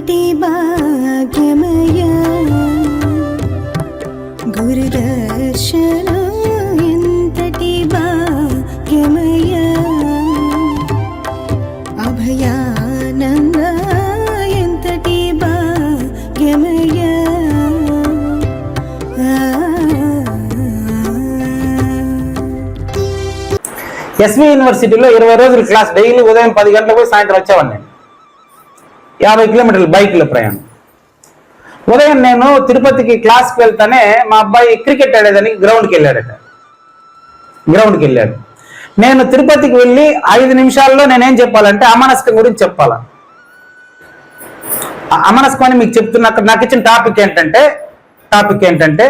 ఏటి భాగ్యమయా గురుదర్శనం ఎంతటి భాగ్యమయా అభయానంద ఎంతటి భాగ్యమయా ఎస్వి యూనివర్సిటీలో ఇరవై రోజులు క్లాస్ డైలీ ఉదయం పది గంటలకు సాయంత్రం వచ్చేవాడిని. యాభై కిలోమీటర్లు బైక్లో ప్రయాణం. ఉదయం నేను తిరుపతికి క్లాస్కి వెళ్తానే మా అబ్బాయి క్రికెట్ ఆడేదానికి గ్రౌండ్కి వెళ్ళాడట. గ్రౌండ్కి వెళ్ళాడు. నేను తిరుపతికి వెళ్ళి ఐదు నిమిషాల్లో నేనేం చెప్పాలంటే అమానస్కం గురించి చెప్పాలా. అమనస్కం అమానస్కం అని మీకు చెప్తున్న నాకు ఇచ్చిన టాపిక్ ఏంటంటే టాపిక్ ఏంటంటే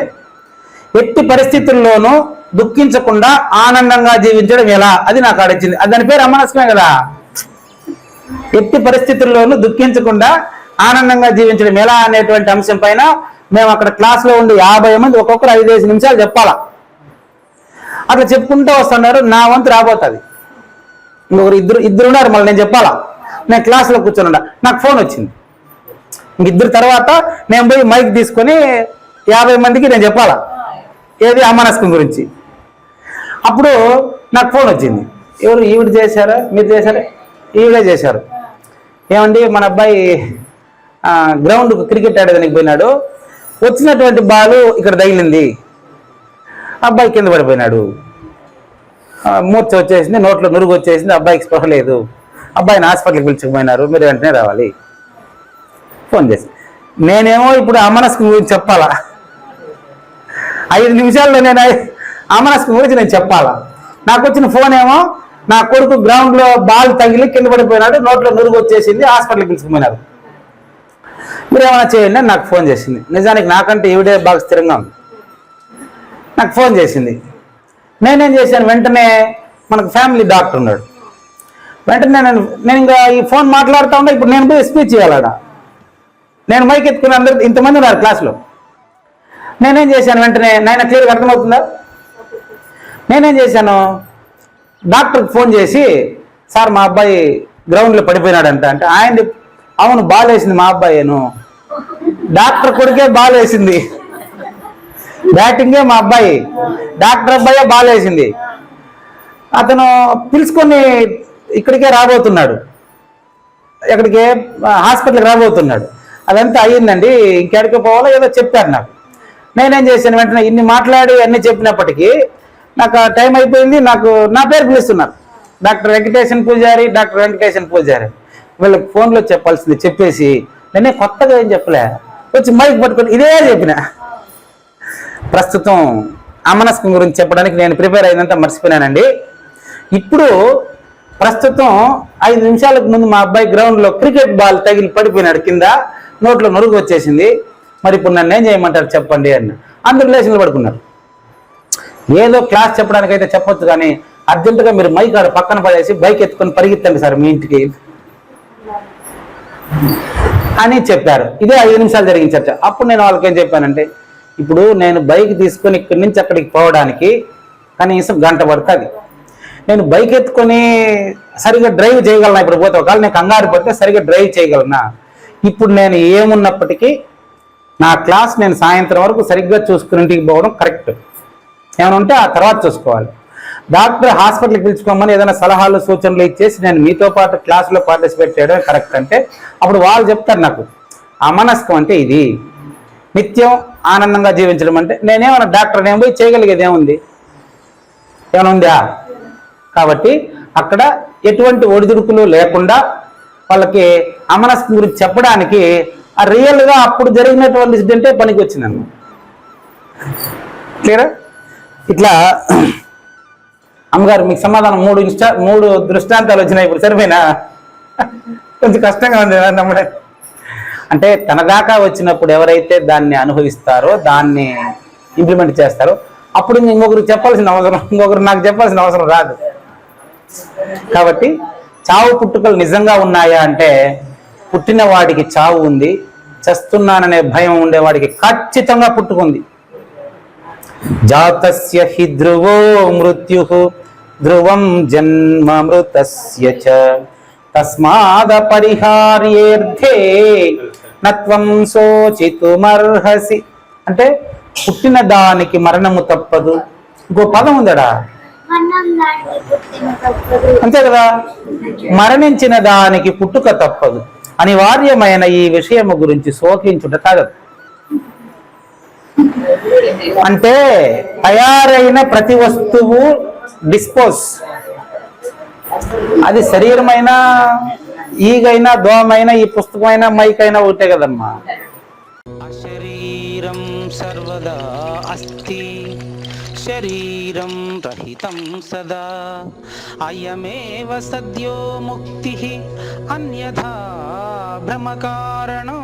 ఎట్టి పరిస్థితుల్లోనూ దుఃఖించకుండా ఆనందంగా జీవించడం ఎలా? అది నాకు ఆడొచ్చింది దాని పేరు అమానస్కమే కదా. ఎట్టి పరిస్థితుల్లోనూ దుఃఖించకుండా ఆనందంగా జీవించడం ఎలా అనేటువంటి అంశం పైన మేము అక్కడ క్లాస్లో ఉండి యాభై మంది ఒక్కొక్కరు ఐదు ఐదు నిమిషాలు చెప్పాలా? అట్లా చెప్పుకుంటూ వస్తున్నారు నా వంతు రాబోతుంది. ఇంకొకరు ఇద్దరు ఇద్దరు ఉన్నారు మళ్ళీ నేను చెప్పాలా? నేను క్లాస్లో కూర్చొని నాకు ఫోన్ వచ్చింది. ఇంక ఇద్దరు తర్వాత నేను పోయి మైక్ తీసుకొని యాభై మందికి నేను చెప్పాలా? ఏది అమానస్కం గురించి? అప్పుడు నాకు ఫోన్ వచ్చింది. ఎవరు ఈవిడ చేశారా? మీరు చేశారా? ఈవిడే చేశారు. ఏమండి మన అబ్బాయి గ్రౌండ్ క్రికెట్ ఆడేదానికి పోయినాడు. వచ్చినటువంటి బాలు ఇక్కడ తగిలింది. అబ్బాయి కింద పడిపోయినాడు. మూర్చ వచ్చేసింది నోట్లో నురుగు వచ్చేసింది అబ్బాయికి స్పృహ లేదు. అబ్బాయిని హాస్పిటల్కి పిలుచుకుపోయినారు మీరు వెంటనే రావాలి. ఫోన్ చేసి నేనేమో ఇప్పుడు అమనస్కు గురించి చెప్పాలా? ఐదు నిమిషాల్లో నేను అమనస్కు గురించి నేను చెప్పాలా? నాకు వచ్చిన ఫోన్ ఏమో నా కొడుకు గ్రౌండ్లో బాల్ తగిలి కింద పడిపోయినాడు నోట్లో నురుగు వచ్చేసింది హాస్పిటల్కి పిలుచుకుపోయినారు మీరు ఏమైనా చేయండి నాకు ఫోన్ చేసింది. నిజానికి నాకంటే ఈవిడే బాగా స్థిరంగా ఉంది. నాకు ఫోన్ చేసింది. నేనేం చేశాను వెంటనే మనకు ఫ్యామిలీ డాక్టర్ ఉన్నాడు. వెంటనే నేను నేను ఇంకా ఈ ఫోన్ మాట్లాడుతూ ఉంటే ఇప్పుడు నేను పోయి స్పీచ్ చేయాలడ నేను మైక్ ఎత్తుకుని అందరు ఇంతమంది ఉన్నారు క్లాస్లో నేనేం చేశాను వెంటనే నాయన క్లియర్గా అర్థమవుతుందా? నేనేం చేశాను డాక్టర్కి ఫోన్ చేసి సార్ మా అబ్బాయి గ్రౌండ్లో పడిపోయినాడంట. అంటే ఆయన అవును బాలేసింది మా అబ్బాయిను. డాక్టర్ కొడుకే బాలేసింది. బ్యాటింగే మా అబ్బాయి. డాక్టర్ అబ్బాయే బాలేసింది. అతను పిలుచుకొని ఇక్కడికే రాబోతున్నాడు. ఎక్కడికే? హాస్పిటల్కి రాబోతున్నాడు. అదంతా అయ్యిందండి. ఇంకెక్కడికి పోవాలో ఏదో చెప్పారు నాకు. నేనేం చేశాను? వెంటనే ఇన్ని మాట్లాడి అన్నీ చెప్పినప్పటికీ నాకు ఆ టైం అయిపోయింది నాకు నా పేరు పిలుస్తున్నారు. డాక్టర్ వెంకటేశన్ పూజారి డాక్టర్ వెంకటేశన్ పూజారి. వీళ్ళకి ఫోన్లో చెప్పాల్సింది చెప్పేసి నేనే కొత్తగా ఏం చెప్పలే. వచ్చి మైక్ పట్టుకొని ఇదే చెప్పిన. ప్రస్తుతం అమనస్కం గురించి చెప్పడానికి నేను ప్రిపేర్ అయిందంతా మర్చిపోయినానండి. ఇప్పుడు ప్రస్తుతం ఐదు నిమిషాలకు ముందు మా అబ్బాయి గ్రౌండ్లో క్రికెట్ బాల్ తగిలి పడిపోయినాడు కింద నోట్లో నొరుగు వచ్చేసింది. మరి ఇప్పుడు నన్ను ఏం చేయమంటారు చెప్పండి అని అందరు లేచిన పడుకున్నారు. ఏదో క్లాస్ చెప్పడానికి అయితే చెప్పొచ్చు కానీ అర్జెంటుగా మీరు మైక్ ఆడ పక్కన పడేసి బైక్ ఎత్తుకొని పరిగెత్తండి సార్ మీ ఇంటికి. అని చెప్పారు. ఇదే ఐదు నిమిషాలు జరిగిన చర్చ. అప్పుడు నేను వాళ్ళకి ఏం చెప్పానంటే ఇప్పుడు నేను బైక్ తీసుకొని ఇక్కడి నుంచి అక్కడికి పోవడానికి కనీసం గంట పడుతుంది. నేను బైక్ ఎత్తుకొని సరిగ్గా డ్రైవ్ చేయగలనా? ఇప్పుడు పోతే ఒకవేళ నేను కంగారు పడితే సరిగ్గా డ్రైవ్ చేయగలనా? ఇప్పుడు నేను ఏమున్నప్పటికీ నా క్లాస్ నేను సాయంత్రం వరకు సరిగ్గా చూసుకుని ఇంటికి పోవడం కరెక్ట్. ఏమైనా ఉంటే ఆ తర్వాత చూసుకోవాలి. డాక్టర్ హాస్పిటల్కి పిలుచుకోమని ఏదైనా సలహాలు సూచనలు ఇచ్చేసి నేను మీతో పాటు క్లాసులో పార్టిసిపేట్ చేయడం కరెక్ట్ అంటే అప్పుడు వాళ్ళు చెప్తారు నాకు అమనస్కం అంటే ఇది. నిత్యం ఆనందంగా జీవించడం అంటే నేనేమన్నా డాక్టర్ నేను పోయి చేయగలిగేది ఏముంది? ఏమైనా ఉందా? కాబట్టి అక్కడ ఎటువంటి ఒడిదుడుకులు లేకుండా వాళ్ళకి అమనస్కం గురించి చెప్పడానికి ఆ రియల్గా అప్పుడు జరిగినటువంటి ఇన్సిడెంటే పనికి వచ్చిందన్న క్లియరా? ఇట్లా అమ్మగారు మీకు సమాధానం మూడు ఇన్స్టా మూడు దృష్టాంతాలు వచ్చినాయి. ఇప్పుడు సరిపోయినా? కొంచెం కష్టంగా ఉంది నమ్మడే అంటే తన దాకా వచ్చినప్పుడు ఎవరైతే దాన్ని అనుభవిస్తారో దాన్ని ఇంప్లిమెంట్ చేస్తారో అప్పుడు ఇంకొకరు చెప్పాల్సిన అవసరం ఇంకొకరు నాకు చెప్పాల్సిన అవసరం రాదు. కాబట్టి చావు పుట్టుకలు నిజంగా ఉన్నాయా అంటే పుట్టిన వాడికి చావు ఉంది చస్తున్నాననే భయం ఉండేవాడికి ఖచ్చితంగా పుట్టుకుంది. జాతస్య హి ధ్రువో మృత్యు ధ్రువం జన్మమృతస్య చ తస్మాద పరిహార్యేర్థే నత్వం శోచితుమర్హసి అంటే పుట్టిన దానికి మరణము తప్పదు. ఇంకో పదం ఉందడా? అంతే కదా? మరణించిన దానికి పుట్టుక తప్పదు. అనివార్యమైన ఈ విషయము గురించి శోకించుట తగదు. అంటే తయారైన ప్రతి వస్తువు డిస్పోజ్ అది శరీరమైనా ఈగైనా దోమైనా ఈ పుస్తకమైనా అయినా ఒకటే కదమ్మా. అశరీరం సర్వదా అస్తి శరీరం రహితం సదా. అయమేవ సద్యో ముక్తి అన్యథా భ్రమకారణం